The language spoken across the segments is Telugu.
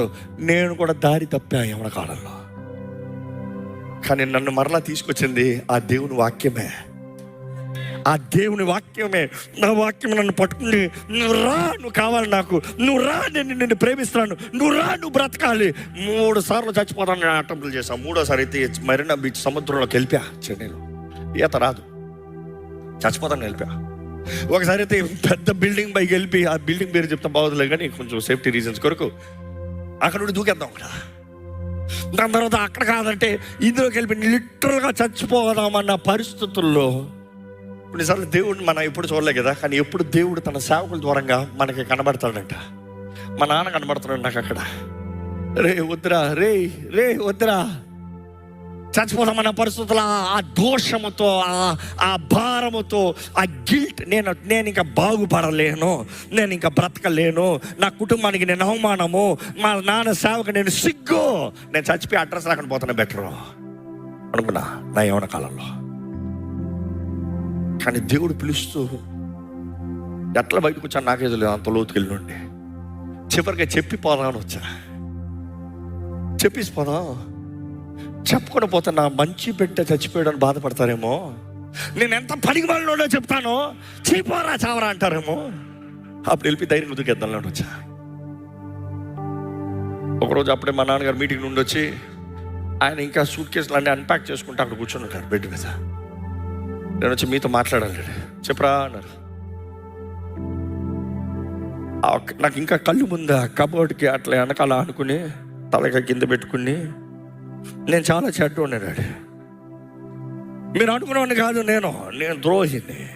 చెప్పడు నేను కూడా దారి తప్పా యవన కాలంలో. కానీ నన్ను మరలా తీసుకొచ్చింది ఆ దేవుని వాక్యమే. ఆ దేవుని వాక్యమే. నా వాక్యం నన్ను పట్టుకుని నువ్వు రా నువ్వు కావాలి నాకు. నువ్వు రా నేను నిన్ను ప్రేమిస్తున్నాను. నువ్వు రా నువ్వు బ్రతకాలి. మూడు సార్లు చచ్చిపోతాను నేను అటెంప్ట్లు చేశాను మూడోసారి అయితే మరీనా బీచ్ సముద్రంలోకి వెళ్ళిపా చెన్నైలో. ఈత రాదు. చచ్చిపోతాను వెళ్ళిపా ఒకసారి అయితే పెద్ద బిల్డింగ్ పైకి వెళ్ళి ఆ బిల్డింగ్ పేరు చెప్తా బాగోదులే కానీ కొంచెం సేఫ్టీ రీజన్స్ కొరకు అక్కడ నుండి దూకేద్దాం అక్కడ దాని తర్వాత అక్కడ కాదంటే ఇందులోకి వెళ్ళి లిటరల్గా చచ్చిపోదామన్న పరిస్థితుల్లో కొన్నిసార్లు దేవుడిని మనం ఎప్పుడు చూడలే కదా కానీ ఎప్పుడు దేవుడు తన సేవకుల ద్వారంగా మనకి కనబడతాడంట. మా నాన్న కనబడుతున్నాడు నాకు అక్కడ. రే వద్దురా రే రే వద్దురా. చచ్చిపోతామన్న పరిస్థితుల్లో ఆ- ఆ దోషముతో ఆ ఆ భారముతో ఆ గిల్ట్ నేను నేను ఇంకా బాగుపడలేను. నేను ఇంకా బ్రతకలేను. నా కుటుంబానికి నేను అవమానము. మా నాన్న సేవకు నేను సిగ్గు. నేను చచ్చిపోయి అడ్రస్ రాకుండా పోతున్నా బెటరు. అనుకున్నా నా యవన కాలంలో. కానీ దేవుడు పిలుస్తూ ఎట్లా బయటకు వచ్చాను నాకే తెలియదు అంత లోతుకెళ్ళి నుండి. చివరిగా చెప్పి పోదామని వచ్చా. చెప్పేసి పోదాం. చెప్పకుండా పోతే నా మంచి బిడ్డ చచ్చిపోయాడని బాధపడతారేమో. నేను ఎంత పనికి వాళ్ళలో చెప్తానో. చీపోరా చావరా అంటారేమో. అప్పుడు వెళ్ళి ధైర్యం ఉదికేద్దాం వచ్చా. ఒకరోజు అప్పుడే మా నాన్నగారు మీటింగ్ నుండి వచ్చి ఆయన ఇంకా సూట్ కేసులు అన్నీ అన్పాక్ చేసుకుంటే అక్కడ కూర్చొని ఉంటారు బెడ్ మీద. నేను వచ్చి మీతో మాట్లాడాలి. చెప్పరా అన్నారు. నాకు ఇంకా కళ్ళు ముందా కబోర్డ్కి అట్లా వెనకాల అనుకుని తలక కింద పెట్టుకుని నేను చాలా చెడ్డ ఉన్నాడు మీరు అనుకునేవాడిని కాదు నేను. నేను ద్రోహిని.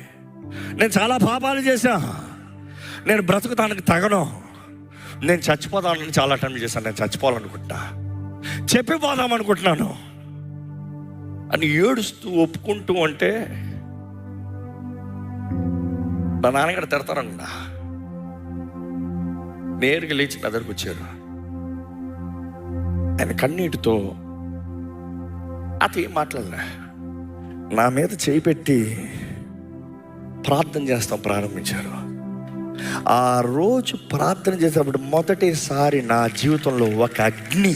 నేను చాలా పాపాలు చేశా. నేను బ్రతుకుతానికి తగను. నేను చచ్చిపోతానని చాలా అటెంప్ట్ చేశాను నేను చచ్చిపోవాలనుకుంటా. చెప్పిపోదాం అనుకుంటున్నాను. అని ఏడుస్తూ ఒప్పుకుంటూ అంటే మా నాన్నగారు తిడతారనుకున్నా నేరుగా లేచి నా దగ్గరకు వచ్చారు. ఆయన కన్నీటితో అత ఏం మాట్లాడలే. నా మీద చేయి పెట్టి ప్రార్థన చేస్తాం ప్రారంభించారు. ఆ రోజు ప్రార్థన చేసేటప్పుడు మొదటిసారి నా జీవితంలో ఒక అగ్ని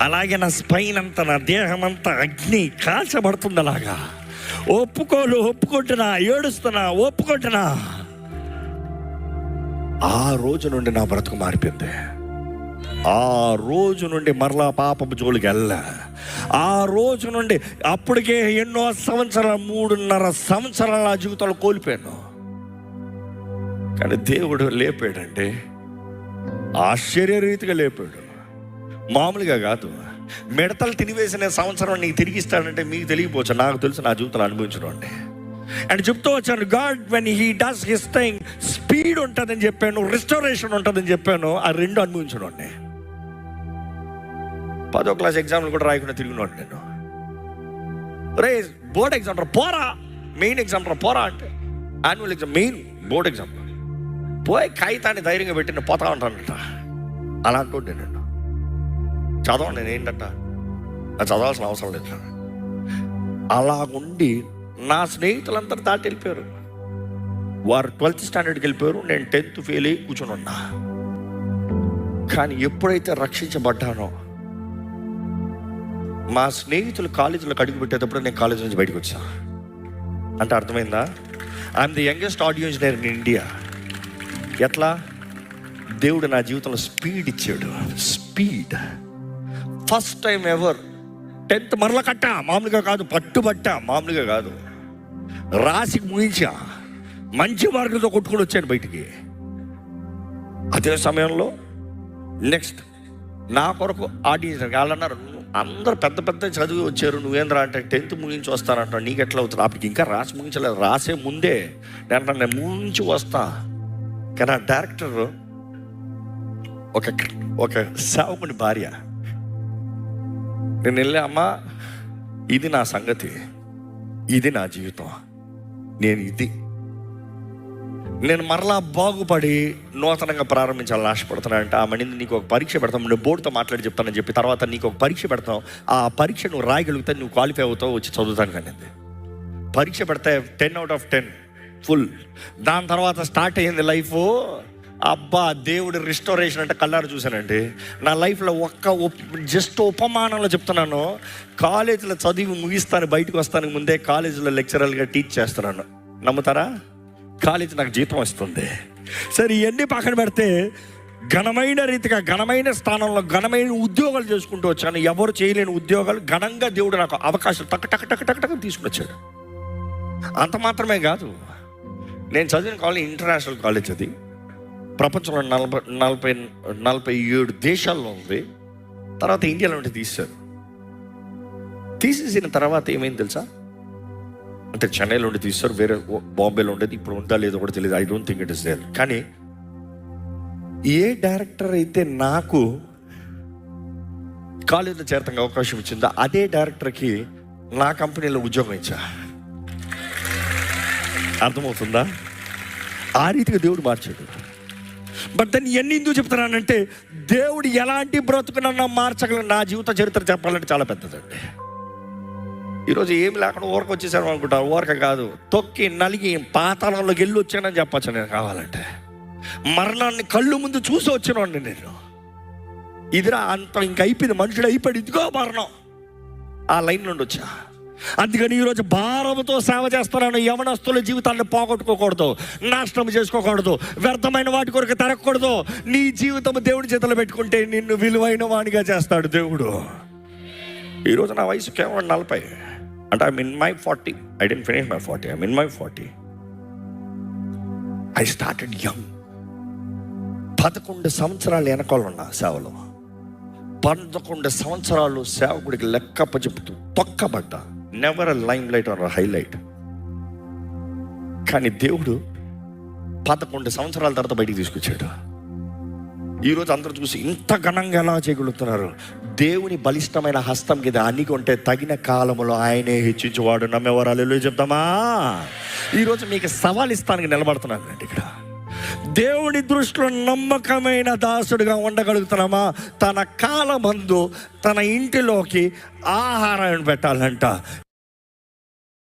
అలాగే నా స్పైన్ అంతా నా దేహం అంతా అగ్ని కాల్చబడుతుంది అలాగా ఒప్పుకోలు ఒప్పుకుంటున్నా ఏడుస్తున్నా ఒప్పుకుంటున్నా. ఆ రోజు నుండి నా బ్రతుకు మారిపోయింది. ఆ రోజు నుండి మరలా పాపపు జోలికి వెళ్ళా ఆ రోజు నుండి అప్పటికే ఎన్నో సంవత్సరాలు మూడున్నర సంవత్సరాల నా జీవితంలో కోల్పోయాను. కానీ దేవుడు లేపాడంటే ఆశ్చర్యరీతిగా లేపాడు. మామూలుగా కాదు. మిడతలు తినివేసిన సంవత్సరం నీకు తిరిగిస్తాడంటే మీకు తెలియపోవచ్చు నాకు తెలుసు నా జీవితంలో అనుభవించడం అండి అండ్ చెప్తూ వచ్చాను God when he does his thing speed ఉంటుందని చెప్పాను రిస్టోరేషన్ ఉంటుందని చెప్పాను ఆ రెండు అనుభవించడం అండి పదో క్లాస్ ఎగ్జామ్లు కూడా రాయకుండా తిరిగినాడు నేను రే బోర్డ్ ఎగ్జామ్ రా పోరా. మెయిన్ ఎగ్జామ్ రా పోరా అంటే. Annual exam main board exam పోయి కాగితాన్ని ధైర్యంగా పెట్టి నేను పోతా ఉంటానంట అలా అంటుండే నేను చదవండి నేను ఏంటంట? నాకు చదవాల్సిన అవసరం లేదు. అలాగుండి నా స్నేహితులందరూ దాటి వెళ్ళిపోయారు. వారు ట్వెల్త్ స్టాండర్డ్కి వెళ్ళిపోయారు నేను టెన్త్ ఫెయిల్ అయ్యి కూర్చొని ఉన్నా. కానీ ఎప్పుడైతే రక్షించబడ్డానో మా స్నేహితులు కాలేజీలో అడుగు పెట్టేటప్పుడు నేను కాలేజీ నుంచి బయటకు వచ్చా. అంటే అర్థమైందా? I'm the youngest audio engineer in India ఎట్లా? దేవుడు నా జీవితంలో స్పీడ్ ఇచ్చాడు. Speed first time ever tenth మరల కట్టా. మామూలుగా కాదు పట్టుబట్ట. మామూలుగా కాదు. రాసి ముగించా. మంచి మార్కులతో కొట్టుకుని వచ్చాను బయటికి. అదే సమయంలో నెక్స్ట్ నా కొరకు ఆడియన్స్ వాళ్ళన్నారు అందరు పెద్ద పెద్ద చదివి వచ్చారు. నువ్వేంద్రా అంటే టెన్త్ ముగించి వస్తానంట నీకు ఎట్లా అవుతుంది? అప్పటికి ఇంకా రాసి ముగించలేదు. రాసే ముందే నేను నేను ముంచి వస్తా. కానీ ఆ డైరెక్టర్ ఒక ఒక సేవకుని భార్య? నేను వెళ్ళే అమ్మా ఇది నా సంగతి. ఇది నా జీవితం. నేను ఇది నేను మరలా బాగుపడి నూతనంగా ప్రారంభించాలని ఆశపడుతున్నానంట. ఆ మణిని నీకు ఒక పరీక్ష పెడతాం నువ్వు బోర్డుతో మాట్లాడి చెప్తానని చెప్పి తర్వాత నీకు ఒక పరీక్ష పెడతాం. ఆ పరీక్ష నువ్వు రాయగలిగితే నువ్వు క్వాలిఫై అవుతావు వచ్చి చదువుతాను కానీ పరీక్ష పెడితే ten out of ten full దాని తర్వాత స్టార్ట్ అయ్యింది లైఫ్ అబ్బా దేవుడు రిస్టోరేషన్ అంటే కళ్ళారు చూశానండి. నా లైఫ్లో ఒక్క జస్ట్ ఉపమానంలో చెప్తున్నాను. కాలేజీలో చదివి ముగిస్తాను బయటకు వస్తానికి ముందే కాలేజీలో లెక్చరర్గా టీచ్ చేస్తున్నాను. నమ్ముతారా? కాలేజీ నాకు జీతం వస్తుంది. సరే ఇవన్నీ పక్కన పెడితే ఘనమైన రీతిగా ఘనమైన స్థానంలో ఘనమైన ఉద్యోగాలు చేసుకుంటూ వచ్చాను. ఎవరు చేయలేని ఉద్యోగాలు ఘనంగా దేవుడు నాకు అవకాశం టక్ టక్ టక్ టక్ టక్ తీసుకుని వచ్చాడు. అంత మాత్రమే కాదు నేను చదివిన కాలేజ్ ఇంటర్నేషనల్ కాలేజ్ అది. ప్రపంచంలో నలభై నలభై నలభై ఏడు దేశాల్లో ఉంది. తర్వాత ఇండియాలో ఉంటే తీశారు. తీసేసిన తర్వాత ఏమైంది తెలుసా? అంటే చెన్నైలో ఉండేది తీస్తారు వేరే బాంబేలో ఉండేది ఇప్పుడు ఉందా లేదో కూడా తెలియదు I don't think it is there కానీ ఏ డైరెక్టర్ అయితే నాకు కాలేజీలో చేరతానికి అవకాశం ఇచ్చిందో అదే డైరెక్టర్కి నా కంపెనీలో ఉద్యోగం ఇచ్చా. అర్థమవుతుందా? ఆ రీతిగా దేవుడు మార్చాడు. బట్ దాన్ని ఎన్ని ఎందుకు చెప్తున్నానంటే దేవుడు ఎలాంటి బ్రతుకునన్నా మార్చగల నా జీవిత చరిత్ర చెప్పాలంటే చాలా పెద్దదండి. ఈరోజు ఏమి లేకుండా ఊరకు వచ్చేసాను అనుకుంటా. ఊరక కాదు. తొక్కి నలిగి పాతాళంలోకి వెళ్ళి వచ్చానని చెప్పచ్చు నేను కావాలంటే. మరణాన్ని కళ్ళు ముందు చూసి వచ్చినండి నేను. ఇదిరా అంత ఇంక అయిపోయింది. మనుషుడు అయిపోయాడు. ఇదిగో మరణం. ఆ లైన్ నుండి వచ్చా. అందుకని ఈరోజు భారంతో సేవ చేస్తున్నాను. యవనస్తుల జీవితాన్ని పోగొట్టుకోకూడదు. నాశనం చేసుకోకూడదు. వ్యర్థమైన వాటి కొరకు తిరగకూడదు. నీ జీవితం దేవుడి చేతిలో పెట్టుకుంటే నిన్ను విలువైన వాణిగా చేస్తాడు దేవుడు. ఈరోజు నా వయసు కేవలం నలభై. అంటే I in my forty I didn't finish my forty I in my forty I started young పదకొండు సంవత్సరాలు వెనకాల ఉన్నా సేవలో. పదకొండు సంవత్సరాలు సేవకుడికి లెక్కప్ప చెబుతూ తొక్కబడ్డా. Never a limelight or highlight కానీ దేవుడు పదకొండు సంవత్సరాల తర్వాత బయటికి తీసుకొచ్చాడు. ఈరోజు అందరూ చూసి ఇంత ఘనంగా ఎలా చేయగలుగుతున్నారు? దేవుని బలిష్టమైన హస్తం కింద అన్ని కొంటే తగిన కాలంలో ఆయనే హెచ్చించేవాడు. నమ్మేవారు? చెప్తామా? ఈరోజు మీకు సవాల్ ఇస్తానికి నిలబడుతున్నాను అండి ఇక్కడ. దేవుని దృష్టిలో నమ్మకమైన దాసుడిగా ఉండగలుగుతున్నామా? తన కాలమందు తన ఇంటిలోకి ఆహారాన్ని పెట్టాలంట.